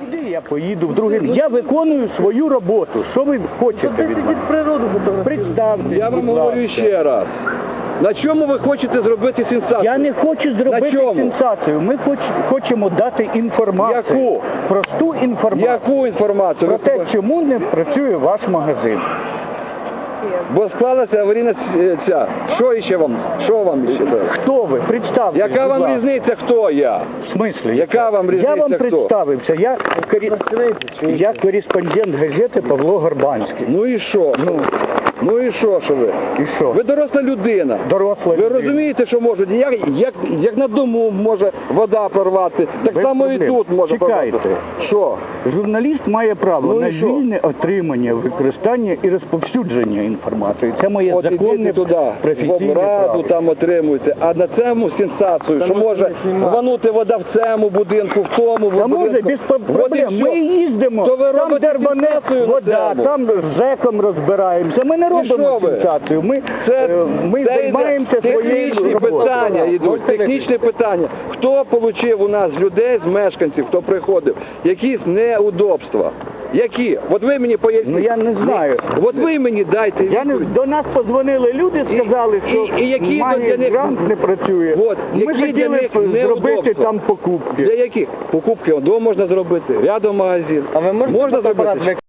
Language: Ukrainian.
Куди я поїду в друге місце? Я виконую свою роботу. Що ви хочете від мене? природу. Представте, Я вам говорю ще раз. На чому ви хочете зробити сенсацію? Я не хочу На зробити чому? сенсацію. Ми хоч, хочемо дати інформацію. Яку? Просту інформацію. Яку інформацію? Про Ви те, чому не працює ваш магазин. Бо склалася аварійна ця. Що ще вам? Що вам ще треба? Хто ви? Представте. Яка вам різниця, хто я? В смислі? Яка вам Я різниця, вам хто? представився. Я, корі... я кореспондент газети Павло Горбанський. Ну і що? Ну, Ну і що, що ви? і що? Ви доросла людина. Доросла Ви людина. розумієте, що можуть, як, як, як на дому може вода прорвати, так Без само і проблем. тут може Чекайте. прорвати. Що? Журналіст має право Ну і на що? вільне отримання, використання і розповсюдження інформації. Це моє От законне ідіть туди, в професійне облраду право. там отримуєте, а на цьому сенсацію, що може не знімати. рванути вода в цьому будинку, в тому Та будинку. може без От і проблем. все. Ми їздимо, То ви там робите де рване сенсацію на вода, цьому. там з зеком розбираємося. Ми не робимо ви? сенсацію. Ми, Це, е, ми це займаємося своєю технічні роботою. питання йдуть. Технічні питання. Хто отримав у нас з людей, з мешканців, хто приходив, якісь неудобства? Які? От ви мені поясніть. Ну, я не знаю. От ви мені дайте Я не, до нас подзвонили люди, сказали, і- що і які для них- грант не працює. От, Ми які для хотіли них зробити там покупки. Для яких? Покупки вдома можна зробити, рядом магазин. А ви можете можна зробити?